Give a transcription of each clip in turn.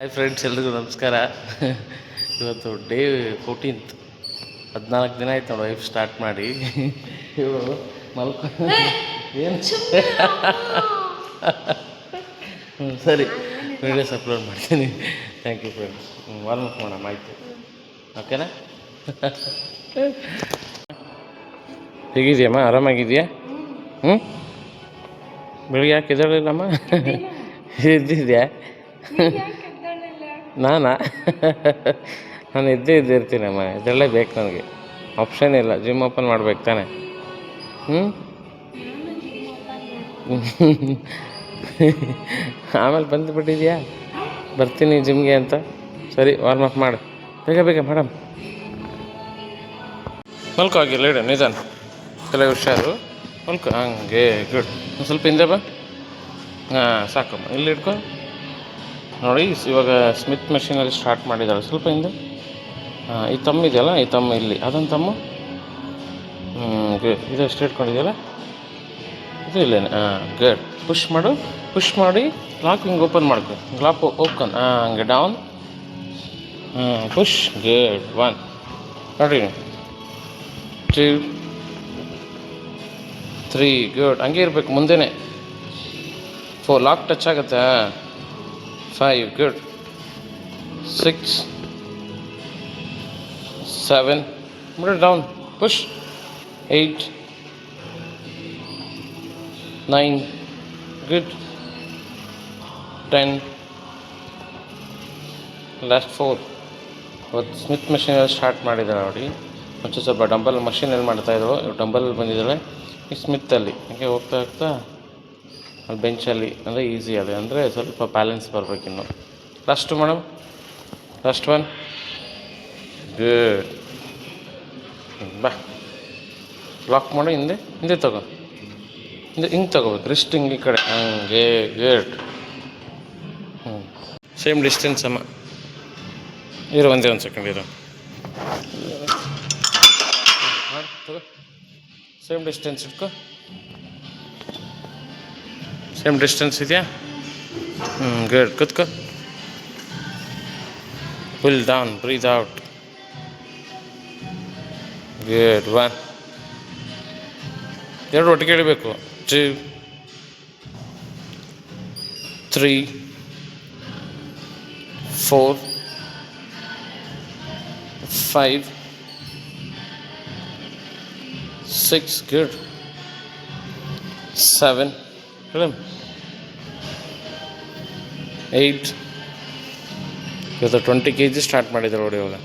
Hi friends ಎಲ್ರಿಗೂ ನಮಸ್ಕಾರ. ಇವತ್ತು ಡೇ ಫೋರ್ಟೀನ್ತ್ ಹದಿನಾಲ್ಕು ದಿನ ಆಯ್ತು ನೋಡಿ ವೈಫ್ ಸ್ಟಾರ್ಟ್ ಮಾಡಿ. ಇವರು ಮಲ್ಕ ಏನು? ಹ್ಞೂ ಸರಿ ವೀಡಿಯೋಸ್ ಅಪ್ಲೋಡ್ ಮಾಡ್ತೀನಿ. Thank you friends warm up ಮಾಡೋಣ ಆಯಿತು. ಓಕೆನಾ ಹೇಗಿದೆಯಮ್ಮ? ಆರಾಮಾಗಿದೆಯಾ? ಹ್ಞೂ ಬೆಳಿಗ್ಗೆ ಯಾಕೆ ಎದ್ದೇಳಿಲ್ಲಮ್ಮ ಎದ್ದಿದ್ಯಾ ನಾನಾ? ನಾನು ಇದ್ದೇ ಇದ್ದೇ ಇರ್ತೀನಮ್ಮ, ಇದರಲ್ಲೇ ಬೇಕು ನನಗೆ. ಆಪ್ಷನ್ ಇಲ್ಲ ಜಿಮ್ ಓಪನ್ ಮಾಡ್ಬೇಕು ತಾನೆ. ಹ್ಞೂ ಆಮೇಲೆ ಬಂದುಬಿಟ್ಟಿದ್ಯಾ? ಬರ್ತೀನಿ ಜಿಮ್ಗೆ ಅಂತ. ಸರಿ ವಾರ್ಮ್ ಅಪ್ ಮಾಡಿ. ಬೇಗ ಬೇಗ ಮೇಡಮ್ ಮಲ್ಕೋ ಆಗಿಲ್ಲ ಇಡು ನಿಧಾನ. ಕೆಲವು ಹುಷಾರು. ಮಲ್ಕೋ, ಹಂಗೆ ಗುಡ್ ಸ್ವಲ್ಪ ಹಿಂದೆ ಬಾ. ಹಾಂ, ಸಾಕಮ್ಮ. ಇಲ್ಲಿ ಇಟ್ಕೊ. ನೋಡಿ, ಇವಾಗ ಸ್ಮಿತ್ ಮೆಷಿನಲ್ಲಿ ಸ್ಟಾರ್ಟ್ ಮಾಡಿದ್ದಾಳೆ ಸ್ವಲ್ಪ ಹಿಂದೆ. ಈ ತಮ್ಮ ಇದೆಯಲ್ಲ, ಈ ತಮ್ಮ ಇಲ್ಲಿ. ಅದೊಂದು ತಮ್ಮ ಇದು ಎಷ್ಟು ಇಟ್ಕೊಂಡಿದೆಯಲ್ಲ ಇದು ಇಲ್ಲೇನೆ ಹಾಂ ಗುಡ್ ಪುಷ್ ಮಾಡು. ಪುಷ್ ಮಾಡಿ ಲಾಕ್ ಹಿಂಗೆ ಓಪನ್ ಮಾಡ್ಕೊ. ಲಾಕ್ ಓಪನ್ ಹಾಂ ಹಂಗೆ ಡೌನ್ ಹಾಂ ಪುಷ್ ಗುಡ್ ಒನ್ ನೋಡಿ ಟೂ ತ್ರೀ ಗುಡ್ ಹಂಗೆ ಇರಬೇಕು. ಮುಂದೆನೇ. ಫೋ ಲಾಕ್ ಟಚ್ ಆಗುತ್ತೆ. ಫೈವ್ ಗುಡ್ ಸಿಕ್ಸ್ ಸೆವೆನ್ ಬಿಡು down push eight nine good ten last four ಇವತ್ತು ಸ್ಮಿತ್ ಮೆಷಿನಲ್ಲಿ ಸ್ಟಾರ್ಟ್ ಮಾಡಿದ್ದಾಳೆ ನೋಡಿ. ಮುಂಚೆ ಸ್ವಲ್ಪ ಡಂಬಲ್ ಮಷೀನಲ್ಲಿ ಮಾಡ್ತಾಯಿದ್ರು ಡಂಬಲ್ ಬಂದಿದ್ದಾಳೆ ಈ ಸ್ಮಿತ್ತಲ್ಲಿ ಹಂಗೆ ಹೋಗ್ತಾ ಹೋಗ್ತಾ ಅಲ್ಲಿ ಬೆಂಚಲ್ಲಿ ಅಂದರೆ ಈಸಿ ಅದು ಅಂದರೆ ಸ್ವಲ್ಪ balance ಬರಬೇಕಿನ್ನು last madam last one good ಬಾ. ಲಾಕ್ ಮಾಡು ಹಿಂದೆ. ಹಿಂದೆ ತಗೋ. ಹಿಂದೆ ಹಿಂಗೆ ತಗೋಬೇಕು ರಿಸ್ಟ್ ಹಿಂಗೆ ಈ ಕಡೆ. ಹಂಗೆ. ಗುಡ್ ಹ್ಞೂ ಸೇಮ್ ಡಿಸ್ಟೆನ್ಸ್ ಅಮ್ಮ. ಇರು ಒಂದೇ ಒಂದು ಸೆಕೆಂಡ್ ಇರು. ಸೇಮ್ ಡಿಸ್ಟೆನ್ಸ್ ಇಟ್ಕೋ. ಸೇಮ್ ಡಿಸ್ಟೆನ್ಸ್ ಇದೆಯಾ ಹ್ಞೂ ಗುಡ್ ಕುತ್ಕೋ full down breathe out good one ಎರಡು ಒಟ್ಟಿಗೆ ಇಡಬೇಕು. Two three four five six good seven madam eight ಇವತ್ತು ಟ್ವೆಂಟಿ ಕೆ ಜಿ ಸ್ಟಾರ್ಟ್ ಮಾಡಿದ್ರು ನೋಡಿ ಇವಾಗ.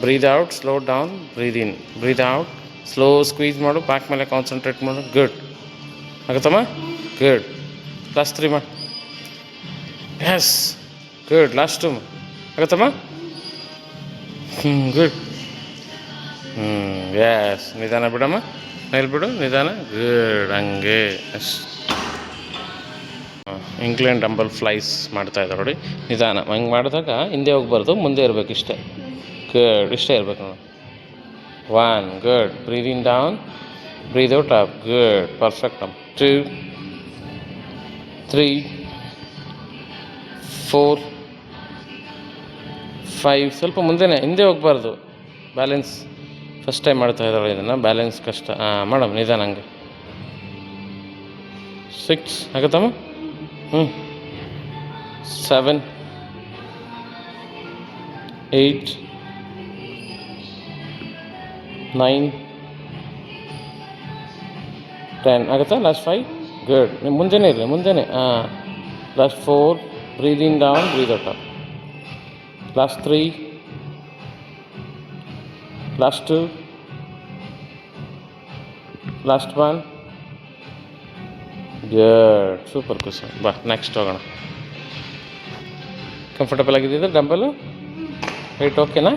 Breathe out slow down breathe in breathe out slow squeeze ಮಾಡು ಬ್ಯಾಕ್ ಮೇಲೆ ಕಾನ್ಸಂಟ್ರೇಟ್ ಮಾಡು. ಗುಡ್ ಆಗುತ್ತಮ್ಮ? ಗುಡ್ ಲಾಸ್ಟ್ ತ್ರೀ ಮಾಡಿ. ಎಸ್ ಗುಡ್ ಲಾಸ್ಟು ಆಗುತ್ತಮ್ಮ? ಹ್ಞೂ ಗುಡ್ ಹ್ಞೂ ಎಸ್ ನಿಧಾನ ಬಿಡಮ್ಮ. ಬಿಡು. ನಿಧಾನ. ಗುಡ್ ಹಂಗೆ. ಎಸ್ ಇಂಗ್ಲೆಂಡ್ ಡಂಬಲ್ ಫ್ಲೈಸ್ ಮಾಡ್ತಾ ಇದ್ದಾರೆ ನೋಡಿ. ನಿಧಾನ. ಹಂಗೆ ಮಾಡಿದಾಗ ಹಿಂದೆ ಹೋಗ್ಬಾರ್ದು, ಮುಂದೆ ಇರಬೇಕು ಇಷ್ಟೇ. ಗಡ್ ಇಷ್ಟೇ ಇರಬೇಕು ನೋಡಿ. One good breathing down breathe out up good perfect up two three four five ಸ್ವಲ್ಪ ಮುಂದೆನೇ, ಹಿಂದೆ ಹೋಗ್ಬಾರ್ದು. ಬ್ಯಾಲೆನ್ಸ್ ಫಸ್ಟ್ ಟೈಮ್ ಮಾಡ್ತಾ ಇದ್ದಾಳೆ ಇದನ್ನು. ಬ್ಯಾಲೆನ್ಸ್ ಕಷ್ಟ. ಹಾಂ ಮೇಡಮ್ ನಿಧಾನ ಹಂಗೆ. ಸಿಕ್ಸ್ ಆಗುತ್ತಮ್ಮ? ಹ್ಞೂ ಸೆವೆನ್ ಏಯ್ಟ್ ನೈನ್ ಟೆನ್ ಆಗುತ್ತಾ ಲಾಸ್ಟ್ ಫೈವ್ ಗುಡ್ ನೀವು ಮುಂದೆನೇ ಇರಲಿ ಮುಂದೆನೇ ಹಾಂ last four breathing down breathe out up last three last two last one good super ಕುಸ ಬಾ ನೆಕ್ಸ್ಟ್ ಹೋಗೋಣ. ಕಂಫರ್ಟಬಲ್ ಆಗಿದ್ದಿದ್ರೆ ಡಂಬಲು ವೆಯ್ಟ್ ಓಕೆನಾ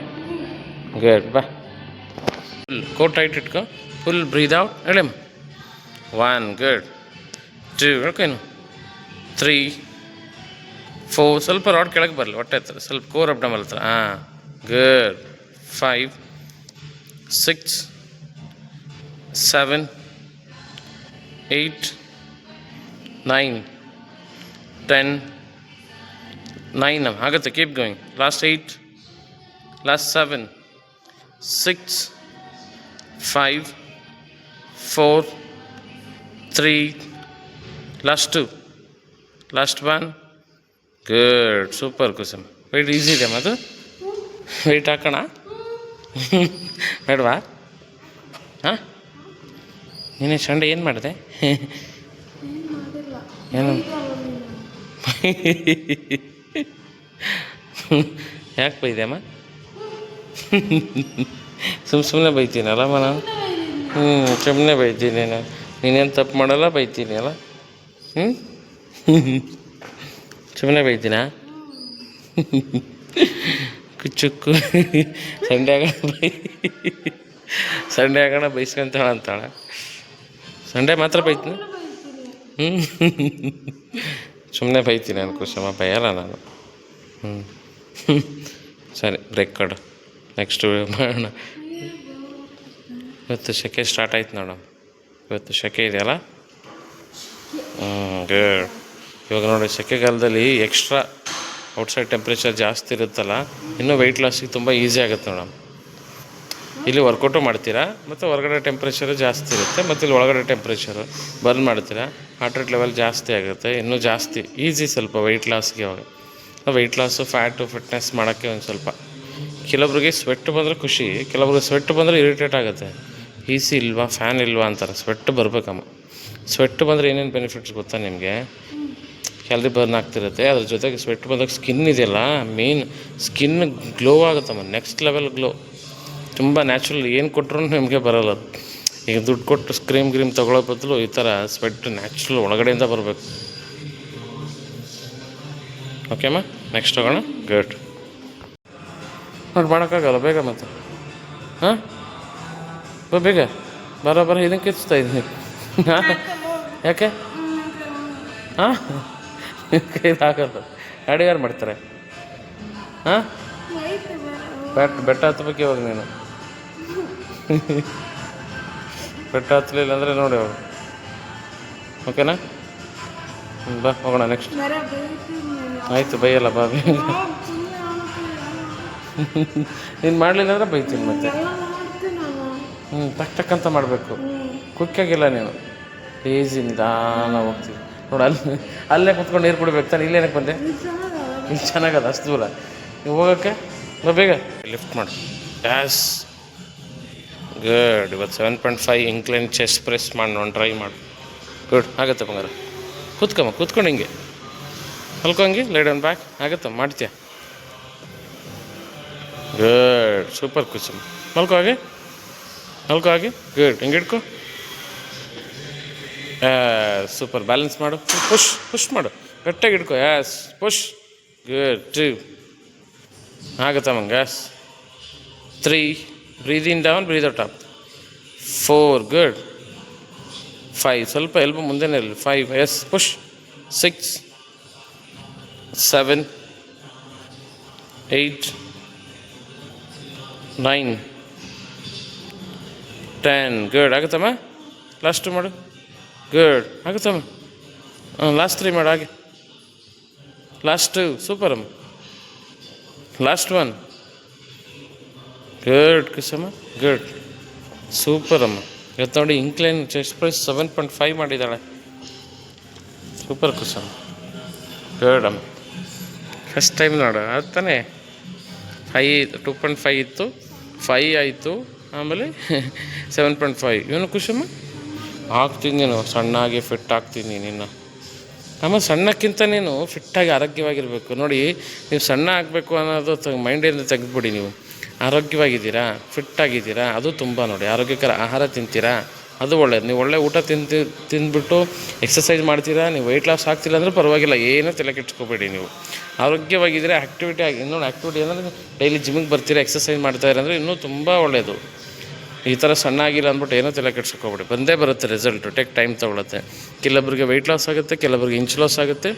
ಗುಡ್ ಬಾ. ಫುಲ್ ಕೋಟ್ ಟೈಟ್ ಇಟ್ಕೋ. ಫುಲ್ ಬ್ರೀದ್ ಔಟ್ ಹೇಳಮ್ ಒನ್ ಗುಡ್ ಟೂ ಹೇಳ್ಕೇನು ತ್ರೀ ಫೋರ್ ಸ್ವಲ್ಪ rod ಕೆಳಗೆ ಬರಲಿ, ಹೊಟ್ಟೆ ಹತ್ರ. ಸ್ವಲ್ಪ ಕೋರ್ ಅಬ್ಡಮಲ್ ಹತ್ರ. ಹಾಂ good five six seven eight nine ten nine ಆಗುತ್ತೆ keep going last eight last seven six five four three last two last one good super Kusum weight easy ಇದೆ ಅದು ವೆಯ್ಟ್ ಹಾಕೋಣ ಬೇಡವಾ ಹಾಂ ನಿನ್ನೆ ಸಂಡೆ ಏನು ಮಾಡಿದೆ? ಏನು? ಯಾಕೆ ಬೈದೆ ಅಮ್ಮ? ಸುಮ್ಮ ಸುಮ್ಮನೆ ಬೈತೀನಲ್ಲಮ್ಮ ನಾನು ಹ್ಞೂ ಸುಮ್ಮನೆ ಬೈತೀನಿ ನಾನು. ನೀನೇನು ತಪ್ಪು ಮಾಡಲ್ಲ, ಬೈತೀನಿ ಅಲ್ಲ? ಹ್ಞೂ ಸುಮ್ಮನೆ ಬೈತೀನಾ? ಕುಚ್ಚುಕ್ಕು ಸಂಡೆ ಆಗೋಣ ಬೈ. ಸಂಡೆ ಆಗೋಣ ಬೈಸ್ಕೊಂತಾಳ ಅಂತಾಳ. ಸಂಡೆ ಮಾತ್ರ ಬೈತೀನಿ. ಹ್ಞೂ ಸುಮ್ಮನೆ ಬೈತೀನಿ ನಾನು ಕುಸುಮ ಬೈಯಲ್ಲ ನಾನು. ಹ್ಞೂ ಸರಿ ಬ್ರೇಕ್ ಕೊಡು. ನೆಕ್ಸ್ಟ್ ಮಾಡೋಣ. ಇವತ್ತು ಸೆಕೆ ಸ್ಟಾರ್ಟ್ ಆಯ್ತು ನೋಡಮ್ ಇವತ್ತು ಸೆಕೆ ಇದೆಯಲ್ಲ? ಹ್ಞೂ ಗುಡ್ ಇವಾಗ ನೋಡಿ ಸೆಕೆಗಾಲದಲ್ಲಿ ಎಕ್ಸ್ಟ್ರಾ ಔಟ್ಸೈಡ್ ಟೆಂಪ್ರೇಚರ್ ಜಾಸ್ತಿ ಇರುತ್ತಲ್ಲ, ಇನ್ನೂ ವೆಯ್ಟ್ ಲಾಸಿಗೆ ತುಂಬ ಈಸಿ ಆಗುತ್ತೆ ಮೇಡಮ್ ಇಲ್ಲಿ ವರ್ಕೌಟು ಮಾಡ್ತೀರಾ? ಮತ್ತು ಹೊರಗಡೆ ಟೆಂಪ್ರೇಚರು ಜಾಸ್ತಿ ಇರುತ್ತೆ, ಮತ್ತು ಇಲ್ಲಿ ಒಳಗಡೆ ಟೆಂಪ್ರೇಚರು ಬರ್ನ್ ಮಾಡ್ತೀರಾ? ಹಾರ್ಟ್ ರೇಟ್ ಲೆವೆಲ್ ಜಾಸ್ತಿ ಆಗುತ್ತೆ, ಇನ್ನೂ ಜಾಸ್ತಿ. ಈಸಿ ಸ್ವಲ್ಪ ವೆಯ್ಟ್ ಲಾಸ್ಗೆ ಅವಾಗ ವೆಯ್ಟ್ ಲಾಸು ಫ್ಯಾಟು ಫಿಟ್ನೆಸ್ ಮಾಡೋಕ್ಕೆ ಒಂದು ಸ್ವಲ್ಪ. ಕೆಲವೊಬ್ರಿಗೆ ಸ್ವೆಟ್ ಬಂದರೆ ಖುಷಿ, ಕೆಲವೊಬ್ರಿಗೆ ಸ್ವೆಟ್ ಬಂದರೆ ಇರಿಟೇಟ್ ಆಗುತ್ತೆ. ಈಸಿ ಇಲ್ವಾ? ಫ್ಯಾನ್ ಇಲ್ವಾ ಅಂತಾರೆ. ಸ್ವೆಟ್ ಬರಬೇಕಮ್ಮ. ಸ್ವೆಟ್ ಬಂದರೆ ಏನೇನು ಬೆನಿಫಿಟ್ಸ್ ಗೊತ್ತಾ ನಿಮಗೆ? ಕ್ಯಾಲ್ರಿ ಬರ್ನ್ ಆಗ್ತಿರುತ್ತೆ. ಅದ್ರ ಜೊತೆಗೆ ಸ್ವೆಟ್ ಬಂದಾಗ ಸ್ಕಿನ್ ಇದೆಯಲ್ಲ ಮೇನ್ ಸ್ಕಿನ್ ಗ್ಲೋ ಆಗುತ್ತಮ್ಮ. ನೆಕ್ಸ್ಟ್ ಲೆವೆಲ್ ಗ್ಲೋ ತುಂಬ ನ್ಯಾಚುರಲ್ ಏನು ಕೊಟ್ಟರು ನಿಮಗೆ ಬರೋಲ್ಲ ಅದು. ಈಗ ದುಡ್ಡು ಕೊಟ್ಟು ಸ್ಕ್ರೀಮ್ ಗ್ರೀಮ್ ತೊಗೊಳ್ಳೋ ಬದಲು ಈ ಥರ ಸ್ವೆಟ್ ನ್ಯಾಚುರಲ್ ಒಳಗಡೆಯಿಂದ ಬರಬೇಕು. ಓಕೆಮ್ಮ ನೆಕ್ಸ್ಟ್ ಹೋಗೋಣ ಗುಡ್ ನೋಡಿ ಮಾಡೋಕ್ಕಾಗಲ್ಲ ಬೇಗ ಮತ್ತೆ. ಹಾಂ? ಓ ಬೇಗ. ಬರೋ ಬರೋ ಇದನ್ನು ಕಿಚ್ತಾ ಇದ್ದೀನಿ ಹಾಂ? ಯಾಕೆ? ಹಾಂ? ಇದಾಗಲ್ಲ ಗಾಡಿ ಯಾರು ಮಾಡ್ತಾರೆ? ಹಾಂ? ಬೆಟ್ಟ ಬೆಟ್ಟ ಹತ್ತಬೇಕು ಇವಾಗ ನೀನು. ಬೆಟ್ಟ ಹತ್ತಲಿಲ್ಲ ಅಂದರೆ ನೋಡಿ ಅವರು. ಓಕೆನಾ ಹ್ಞೂ ಬಾ ಹೋಗೋಣ ನೆಕ್ಸ್ಟ್ ಆಯಿತು ಬೈಯಲ್ಲ ಬಾ ಬೇಗ ನೀನು ಮಾಡಲಿಲ್ಲ ಅಂದರೆ ಬೈತೀನಿ ಮತ್ತೆ. ಹ್ಞೂ ತಕ್ಕ ಟಕ್ ಅಂತ ಮಾಡಬೇಕು. ಕುಕ್ಕಾಗಿಲ್ಲ ನೀನು. ಈಸಿ ನಿಧಾನ ಹೋಗ್ತೀವಿ ನೋಡಿ ಅಲ್ಲಿ ಅಲ್ಲೇ ಕುತ್ಕೊಂಡು ನೀರು ಕುಡಿಬೇಕು ತಾನೆ ಇಲ್ಲೇನಕ್ಕೆ ಬಂದೆ? ಇಲ್ಲಿ ಚೆನ್ನಾಗದ? ಅಷ್ಟು ದೂರ. ನೀವು ಹೋಗೋಕ್ಕೆ? ಬೇಗ. ಲಿಫ್ಟ್ ಮಾಡಿ. ಗ್ಯಾಸ್ ಗುಡ್ ಇವತ್ತು seven point five incline chest press ಮಾಡಿ ನೋಡಿ ಟ್ರೈ ಮಾಡು. ಗುಡ್ ಆಗುತ್ತೆ ಬಂಗಾರ. ಕೂತ್ಕಮ್ಮ, ಕೂತ್ಕೊಂಡು ಹಿಂಗೆ. ಮಲ್ಕೊಂಗೆ ಲೈಡ್ ಆನ್ ಬ್ಯಾಕ್ ಆಗುತ್ತಮ್ಮ ಮಾಡ್ತೀಯ? ಗುಡ್ ಸೂಪರ್ ಕುಸುಮ್ ಮಲ್ಕೋ ಹಾಗೆ. ಮಲ್ಕೋ ಹಾಗೆ. ಗುಡ್ ಹಿಂಗೆ ಹಿಡ್ಕೊ. ಸೂಪರ್ ಬ್ಯಾಲೆನ್ಸ್ ಮಾಡು. ಪುಶ್ ಪುಶ್ ಮಾಡು. ಗಟ್ಟಾಗಿ ಹಿಡ್ಕೊ. ಯಾಸ್ ಪುಶ್ ಗುಡ್ ಟ್ರೀ ಆಗತ್ತಮ್ಮ. Gas three breathe in down breathe out up four good five ಸ್ವಲ್ಪ ಎಲ್ಬ ಮುಂದೆನೇ ಇರಲಿ. Five yes push six seven eight nine ten good ಆಗುತ್ತಮ್ಮ? Last ಮಾಡು. ಗುಡ್ ಆಗುತ್ತಮ್ಮ? ಹಾಂ ಲಾಸ್ಟ್ ತ್ರೀ ಮಾಡು. ಹಾಗೆ. ಲಾಸ್ಟ್ ಸೂಪರ್ ಅಮ್ಮ ಲಾಸ್ಟ್ ಒನ್ ಗುಡ್ ಕಿಸಮ್ಮ ಗುಡ್ ಸೂಪರ್ ಅಮ್ಮ. ಇವತ್ತು ನೋಡಿ incline chest press seven point five ಮಾಡಿದ್ದಾಳೆ. ಸೂಪರ್ ಕುಸಮ್ಮ ಗುಡ್ ಅಮ್ಮ. ಫಸ್ಟ್ ಟೈಮ್ ನೋಡು. ಅದು ಫೈ ಟೂ ಪಾಯಿಂಟ್ ಫೈ ಇತ್ತು. ಫೈ ಆಯಿತು. ಆಮೇಲೆ ಸೆವೆನ್ ಪಾಯಿಂಟ್ ಫೈವ್ ಇವನು ಖುಷಮ್ಮ ಹಾಕ್ತೀನಿ ನೀನು. ಸಣ್ಣಾಗಿ ಫಿಟ್ ಆಗ್ತೀನಿ ನಿನ್ನ. ಆಮೇಲೆ ಸಣ್ಣಕ್ಕಿಂತ ನೀನು ಫಿಟ್ಟಾಗಿ ಆರೋಗ್ಯವಾಗಿರಬೇಕು. ನೋಡಿ, ನೀವು ಸಣ್ಣ ಆಗಬೇಕು ಅನ್ನೋದು ಮೈಂಡಿಂದ ತೆಗೆದುಬಿಡಿ ನೀವು. ಆರೋಗ್ಯವಾಗಿದ್ದೀರಾ? ಫಿಟ್ಟಾಗಿದ್ದೀರಾ ಅದು ತುಂಬ ನೋಡಿ. ಆರೋಗ್ಯಕರ ಆಹಾರ ತಿಂತೀರಾ? ಅದು ಒಳ್ಳೆಯದು ನೀವು ಒಳ್ಳೆ ಊಟ ತಿಂದು, ತಿಂದ್ಬಿಟ್ಟು ಎಕ್ಸಸೈಸ್ ಮಾಡ್ತೀರಾ? ನೀವು ವೆಯ್ಟ್ ಲಾಸ್ ಆಗ್ತಿಲ್ಲ ಅಂದರೆ ಪರವಾಗಿಲ್ಲ. ಏನೂ ತಲೆ ಕೆಟ್ಟಿಸ್ಕೋಬೇಡಿ ನೀವು. ಆರೋಗ್ಯವಾಗಿದ್ದರೆ ಆ್ಯಕ್ಟಿವಿಟಿ ಆಗಿ, ಇನ್ನೊಂದು ಆ್ಯಕ್ಟಿವಿಟಿ ಅಂದರೆ ಡೈಲಿ ಜಿಮ್ಮಿಗೆ ಬರ್ತೀರಾ ಎಕ್ಸಸೈಸ್ ಮಾಡ್ತಾ ಅಂದರೆ ಇನ್ನೂ ತುಂಬ ಒಳ್ಳೆಯದು ಈ ಥರ ಸಣ್ಣ ಆಗಿಲ್ಲ ಅಂದ್ಬಿಟ್ಟು ಏನೋ ತಲೆ ಕೆಡ್ಸ್ಕೊಬೇಡಿ. ಬಂದೇ ಬರುತ್ತೆ ರಿಸಲ್ಟು ಟೆಕ್ ಟೈಮ್ ತೊಗೊಳುತ್ತೆ. ಕೆಲವರಿಗೆ ವೆಯ್ಟ್ ಲಾಸ್ ಆಗುತ್ತೆ ಕೆಲವರಿಗೆ ಇಂಚ್ ಲಾಸ್ ಆಗುತ್ತೆ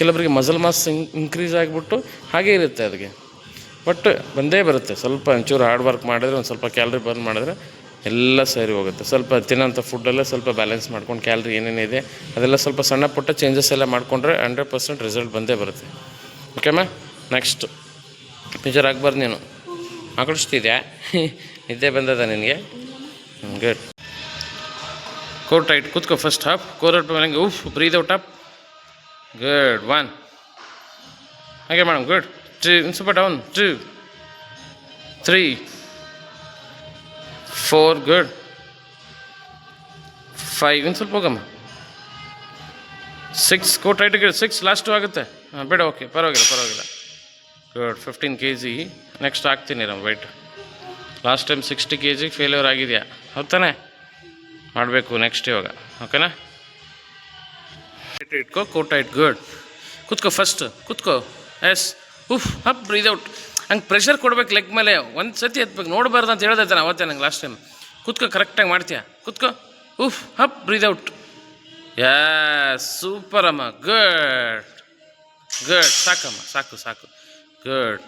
ಕೆಲವರಿಗೆ ಮಸಲ್ ಮಾಸ್ ಇನ್ಕ್ರೀಸ್ ಆಗಿಬಿಟ್ಟು ಹಾಗೇ ಇರುತ್ತೆ ಅದಕ್ಕೆ. ಬಟ್ ಬಂದೇ ಬರುತ್ತೆ. ಸ್ವಲ್ಪ ಒಂಚೂರು ಹಾರ್ಡ್ ವರ್ಕ್ ಮಾಡಿದ್ರೆ, ಒಂದು ಸ್ವಲ್ಪ ಕ್ಯಾಲ್ರಿ ಬರ್ನ್ ಮಾಡಿದ್ರೆ ಎಲ್ಲ ಸರಿ ಹೋಗುತ್ತೆ. ಸ್ವಲ್ಪ ತಿನ್ನೋಂಥ ಫುಡ್ಡೆಲ್ಲ ಸ್ವಲ್ಪ ಬ್ಯಾಲೆನ್ಸ್ ಮಾಡ್ಕೊಂಡು ಕ್ಯಾಲ್ರಿ ಏನೇನಿದೆ ಅದೆಲ್ಲ ಸ್ವಲ್ಪ ಸಣ್ಣ ಪುಟ್ಟ ಚೇಂಜಸ್ ಎಲ್ಲ ಮಾಡಿಕೊಂಡ್ರೆ ಹಂಡ್ರೆಡ್ ಪರ್ಸೆಂಟ್ ರಿಸಲ್ಟ್ ಬಂದೇ ಬರುತ್ತೆ. ಓಕೆಮ್ಮ ನೆಕ್ಸ್ಟ್ ಪಿಚರ್ ಆಗ್ಬಾರ್ದು ನೀನು. ಆಕಳಿಸ್ತಿದ್ಯಾ ನಿದ್ದೆ ಬಂದದ ನಿನಗೆ? ಗುಡ್ ಕೋರ್ ಟೈಟ್ ಕೂತ್ಕೋ ಫಸ್ಟ್ ಹಾಫ್ ಕೋರ್ ಔಟ್ ಮೇಲೆ ಉಫ್ breathe out up good one ಹಾಗೆ ಮೇಡಮ್ ಗುಡ್ ಟೂ ಸ್ವಲ್ಪ down two, three four good five ಇನ್ನು ಸ್ವಲ್ಪ ಹೋಗಮ್ಮ ಸಿಕ್ಸ್ ಕೋ ಟೈಟಿಗೆ ಸಿಕ್ಸ್ ಲಾಸ್ಟು ಆಗುತ್ತೆ ಹಾಂ ಬೇಡ ಓಕೆ ಪರವಾಗಿಲ್ಲ ಪರವಾಗಿಲ್ಲ good fifteen K G next ಆಗ್ತೀನಿ ನಮ್ಮ weight last time sixty K G failure ಆಗಿದೆಯಾ ಹೌದಾನೆ ಮಾಡಬೇಕು ನೆಕ್ಸ್ಟ್ ಇವಾಗ ಓಕೆನಾ ಇಟ್ಕೋ ಕೋಟ ಇಟ್ ಗುಡ್ ಕೂತ್ಕೋ ಫಸ್ಟ್ ಕೂತ್ಕೋ ಎಸ್ ಉಫ್ ಹಪ್ ಬ್ರೀದ್ ಔಟ್ ಹಂಗೆ ಪ್ರೆಷರ್ ಕೊಡ್ಬೇಕು ಲೆಗ್ ಮೇಲೆ. ಒಂದು ಸತಿ ಎತ್ಬೇಕು. ನೋಡಬಾರ್ದು ಅಂತ ಹೇಳ್ದೆ ತಾನೆ ಅವತ್ತೇ ನಂಗೆ ಲಾಸ್ಟ್ ಟೈಮ್ ಕೂತ್ಕೋ ಕರೆಕ್ಟಾಗಿ ಮಾಡ್ತೀಯಾ? ಕೂತ್ಕೋ. ಉಫ್ ಹಪ್ ಬ್ರೀದ್ ಔಟ್ ಯಾ ಸೂಪರ್ ಅಮ್ಮ ಗಡ್ ಗುಡ್ ಸಾಕಮ್ಮ, ಸಾಕು ಸಾಕು. ಗಡ್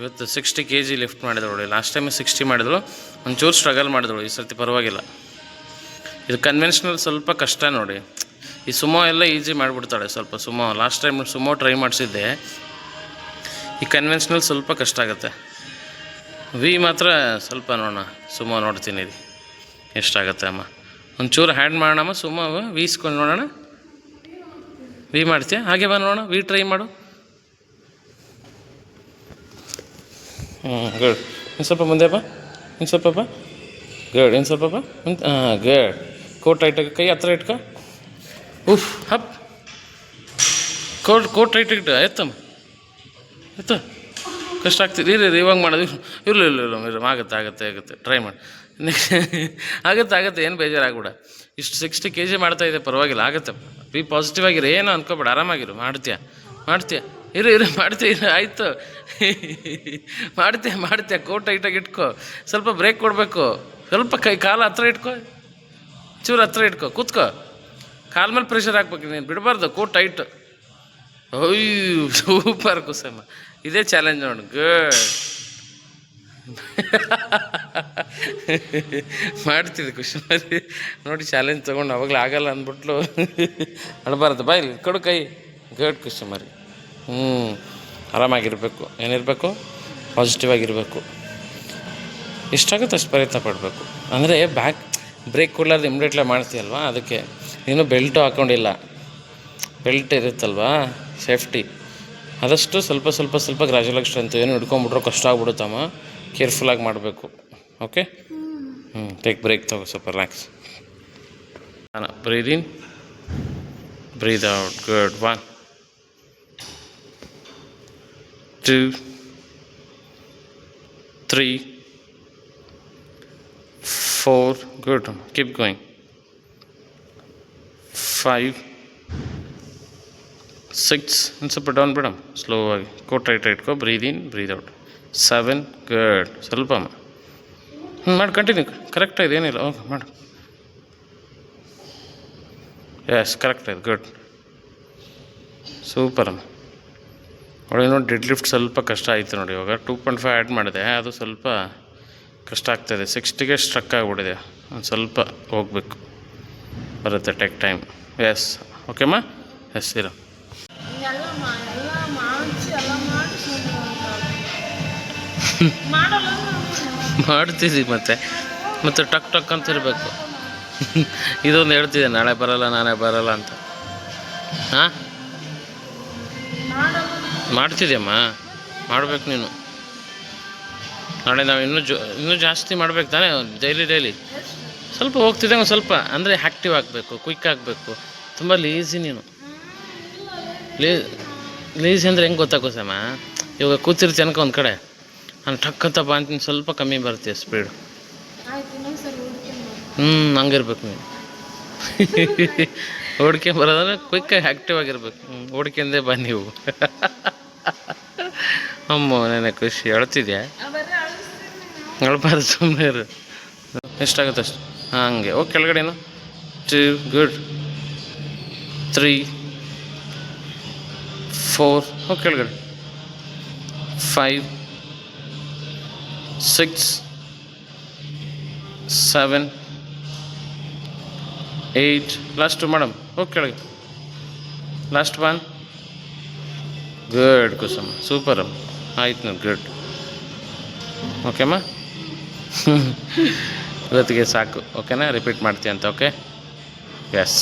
ಇವತ್ತು ಸಿಕ್ಸ್ಟಿ ಕೆ ಜಿ ಲಿಫ್ಟ್ ಮಾಡಿದಳು ನೋಡಿ ಲಾಸ್ಟ್ ಟೈಮ್ ಸಿಕ್ಸ್ಟಿ ಮಾಡಿದ್ರು ಒಂಚೂರು ಸ್ಟ್ರಗಲ್ ಮಾಡಿದಳು. ಈ ಸರ್ತಿ ಪರವಾಗಿಲ್ಲ. ಇದು ಕನ್ವೆನ್ಷನಲ್ ಸ್ವಲ್ಪ ಕಷ್ಟ ನೋಡಿ. ಈ ಸುಮೋ ಎಲ್ಲ ಈಸಿ ಮಾಡಿಬಿಡ್ತಾಳೆ ಸ್ವಲ್ಪ sumo. Last time sumo try ಮಾಡಿಸಿದ್ದೆ. ಈ ಕನ್ವೆನ್ಷನಲ್ ಸ್ವಲ್ಪ ಕಷ್ಟ ಆಗುತ್ತೆ. ವಿ ಮಾತ್ರ ಸ್ವಲ್ಪ ನೋಡೋಣ. ಸುಮ್ಮ ನೋಡ್ತೀನಿ ರೀ ಎಷ್ಟಾಗತ್ತೆ ಅಮ್ಮ? ಒಂಚೂರು ಹ್ಯಾಂಡ್ ಮಾಡೋಣಮ್ಮ ಸುಮ್ಮ ವೀಸ್ಕೊಂಡು ನೋಡೋಣ. ವಿ ಮಾಡ್ತೀಯ? ಹಾಗೆ ಬಾ ನೋಡೋಣ. ವಿ ಟ್ರೈ ಮಾಡು. ಹ್ಞೂ ಗುಡ್ ಇನ್ನು ಸ್ವಲ್ಪ ಮುಂದೆ ಬಾ. ಇನ್ನು ಸ್ವಲ್ಪ ಬಾ. ಗುಡ್ ಇನ್ನು ಸ್ವಲ್ಪ ಬಾ. ಹಾಂ ಗಡ್ ಕೋಟ್ ಟೈಟ್ ಕೈ ಹತ್ರ ಇಟ್ಕೊ. ಉಫ್, ಹಪ್. ಕೋಟ್ ಕೋಟ್ ಟೈಟ್ ಇಟ್ಟು ಎತ್ತಮ್ಮ ಎತ್ತ ಕಷ್ಟ ಆಗ್ತಿದೆ. ಇರಿ ಇವಾಗ ಮಾಡೋದು. ಇರಲಿ ಇಲ್ಲ ಇಲ್ಲ ಇರಲಿ ಆಗುತ್ತೆ ಆಗುತ್ತೆ ಆಗುತ್ತೆ. ಟ್ರೈ ಮಾಡಿ. ಆಗುತ್ತೆ ಆಗುತ್ತೆ. ಏನು ಬೇಜಾರಾಗ್ಬಿಡ. ಇಷ್ಟು ಸಿಕ್ಸ್ಟಿ ಕೆ ಜಿ ಮಾಡ್ತಾ ಇದೆ ಪರವಾಗಿಲ್ಲ. ಆಗುತ್ತೆ. ಬಿ ಪಾಸಿಟಿವ್ ಆಗಿರೋ. ಏನು ಅನ್ಕೋಬೇಡ. ಆರಾಮಾಗಿರು. ಮಾಡ್ತೀಯ? ಮಾಡ್ತೀಯ? ಇರು ಇರು ಮಾಡ್ತೀಯ? ಇರು ಆಯಿತು. ಮಾಡ್ತೀಯ? ಮಾಡ್ತೀಯ? ಕೋಟ್ ಟೈಟಾಗಿ ಇಟ್ಕೋ. ಸ್ವಲ್ಪ ಬ್ರೇಕ್ ಕೊಡಬೇಕು. ಸ್ವಲ್ಪ ಕೈ, ಕಾಲು ಹತ್ರ ಇಟ್ಕೋ. ಚೂರು ಹತ್ರ ಇಟ್ಕೋ. ಕೂತ್ಕೋ. ಕಾಲ ಮೇಲೆ ಪ್ರೆಷರ್ ಹಾಕ್ಬೇಕು ನೀನು. ಬಿಡಬಾರ್ದು. ಕೋಟ್ ಟೈಟ್ ಅಯ್ಯೋ, ಸೂಪರ್ ಕುಸಮ್ಮ. ಇದೇ ಚಾಲೆಂಜ್ ನೋಡು. ಗುಡ್ ಮಾಡ್ತಿದ್ದೆ ಮಾಡಿ ನೋಡಿ ಚಾಲೆಂಜ್ ತೊಗೊಂಡು ಅವಾಗಲೇ ಆಗಲ್ಲ ಅಂದ್ಬಿಟ್ಲು. ಅಳಬಾರ್ದು. ಬಾ ಇಲ್ಲಿ, ಕೊಡು ಕೈ. ಗಡ್ ಖುಷಿ ಮರಿ ಹ್ಞೂ ಆರಾಮಾಗಿರಬೇಕು. ಏನಿರಬೇಕು? ಪಾಸಿಟಿವ್ ಆಗಿರಬೇಕು. ಎಷ್ಟಾಗುತ್ತೆ ಅಷ್ಟು ಪ್ರಯತ್ನ ಪಡಬೇಕು. ಅಂದರೆ ಬ್ಯಾಕ್ ಬ್ರೇಕ್ ಕೊಡ್ಲಾರ್ದು ಇಮ್ಡಿಯೇಟ್ಲಿ ಮಾಡ್ತೀಯಲ್ವಾ? ಅದಕ್ಕೆ. ನೀನು ಬೆಲ್ಟು ಹಾಕ್ಕೊಂಡಿಲ್ಲ ಬೆಲ್ಟ್ ಇರುತ್ತಲ್ವಾ? ಸೇಫ್ಟಿ. ಆದಷ್ಟು ಸ್ವಲ್ಪ ಸ್ವಲ್ಪ ಸ್ವಲ್ಪ ಗ್ರಾಜುಲಾಗಿ ಸ್ಟ್ರೆಂತ್ ಏನು ಹಿಡ್ಕೊಂಬಿಟ್ರೆ ಕಷ್ಟ ಆಗ್ಬಿಡುತ್ತಮ್ಮ ಕೇರ್ಫುಲ್ಲಾಗಿ ಮಾಡಬೇಕು. ಓಕೆ ಹ್ಞೂ ಟೇಕ್ ಬ್ರೇಕ್ ತಗೋ ಸ್ವಲ್ಪ relax breathe in breathe out good one two three four good keep going five six ಒಂದು ಸ್ವಲ್ಪ ಡೌನ್ ಬಿಡಮ್ ಸ್ಲೋ ಆಗಿ. ಕೋ ಟೈಟ್ ಇಟ್ಕೋ breathe in breathe out seven good ಸ್ವಲ್ಪ ಹ್ಞೂ ಮಾಡಿ ಕಂಟಿನ್ಯೂ ಕರೆಕ್ಟ್ ಆಯ್ತು ಏನಿಲ್ಲ. ಓಕೆ, ಮಾಡು. ಎಸ್ ಕರೆಕ್ಟ್ ಆಯ್ತು ಗುಡ್ ಸೂಪರ್ ಅಮ್ಮ. ನೋಡಿ ನೋಡಿ ಡೆಡ್ ಲಿಫ್ಟ್ ಸ್ವಲ್ಪ ಕಷ್ಟ ಆಯಿತು ನೋಡಿ ಇವಾಗ. ಟೂ ಪಾಯಿಂಟ್ ಫೈವ್ ಆ್ಯಡ್ ಮಾಡಿದೆ. ಅದು ಸ್ವಲ್ಪ ಕಷ್ಟ ಆಗ್ತಾಯಿದೆ ಸಿಕ್ಸ್ಟಿಗೆ ಸ್ಟ್ರಕ್ ಆಗಿಬಿಟ್ಟಿದೆ. ಒಂದು ಸ್ವಲ್ಪ ಹೋಗಬೇಕು. ಬರುತ್ತೆ ಟೆಕ್ ಟೈಮ್ ಎಸ್ ಓಕೆಮ್ಮ ಎಸ್ ಇರೋ. ಮಾಡ್ತಿದ್ವಿ ಮತ್ತೆ. ಮತ್ತೆ ಟಕ್ ಟಕ್ ಅಂತ ಇರಬೇಕು. ಇದೊಂದು ಹೇಳ್ತಿದ್ದೆ, ನಾಳೆ ಬರಲ್ಲ ನಾಳೆ ಬರಲ್ಲ ಅಂತ. ಹಾಂ? ಮಾಡ್ತಿದ್ಯಮ್ಮ? ಮಾಡ್ಬೇಕು ನೀನು. ನಾಳೆ ನಾವು ಇನ್ನೂ ಜೊ, ಇನ್ನೂ ಜಾಸ್ತಿ ಮಾಡ್ಬೇಕು ತಾನೇ, ಡೈಲಿ ಡೈಲಿ. ಸ್ವಲ್ಪ ಹೋಗ್ತಿದ್ದೆ ಸ್ವಲ್ಪ, ಅಂದರೆ ಆ್ಯಕ್ಟಿವ್ ಆಗಬೇಕು ಕ್ವಿಕ್ ಆಗಬೇಕು. ತುಂಬ ಲೇಸಿ ನೀನು. ಲೇ ಲೇಸಿ ಅಂದರೆ ಹೆಂಗೆ ಗೊತ್ತಾಗೋಸಮ್ಮ ಇವಾಗ ಕೂತಿರ್ತಿ ಅನ್ಕೊ ಒಂದು ಕಡೆ. ನಾನು ಟಕ್ ಅಂತ ಬಾ ಅಂತೀನಿ ಸ್ವಲ್ಪ ಕಮ್ಮಿ ಬರ್ತೀಯ ಸ್ಪೀಡ್ ಹ್ಞೂ ಹಂಗಿರ್ಬೇಕು ನೀನು. ಓಡ್ಕೆ ಬರೋದಂದ್ರೆ ಕ್ವಿಕ್ ಆ್ಯಕ್ಟಿವ್ ಆಗಿರ್ಬೇಕು. ಹ್ಞೂ ಓಡ್ಕೆಂದೇ ಬಾ ನೀವು. ಅಮ್ಮ ನೆನೆ ಖುಷಿ. ಅಳ್ತಿದ್ಯಾ? ಹೇಳ್ಬಾರ್ದು ಅಳ್ಬಾರ್ದು ಸುಮ್ಮನೆ ಇರು. ಎಷ್ಟಾಗುತ್ತೆ ಅಷ್ಟು? ಹಾಂ ಹಂಗೆ. ಹೋಗಿ ಕೆಳಗಡೆನು? ಟೂ ಗುಡ್ ತ್ರೀ ಫೋರ್ ಓ ಕೆಳಗಡೆ. Five six seven eight last madam ಹೋಗಿ ಕೆಳಗೆ. ಲಾಸ್ಟ್ ಒನ್ ಗುಡ್ ಕುಸಮ್ಮ ಸೂಪರಮ್ಮ ಆಯ್ತು ನೋಡಿ ಗುಡ್ ಓಕೆಮ್ಮ ಇವತ್ತಿಗೆ ಸಾಕು. ಓಕೆನಾ ರಿಪೀಟ್ ಮಾಡ್ತೀಯ ಅಂತ ಓಕೆ ಎಸ್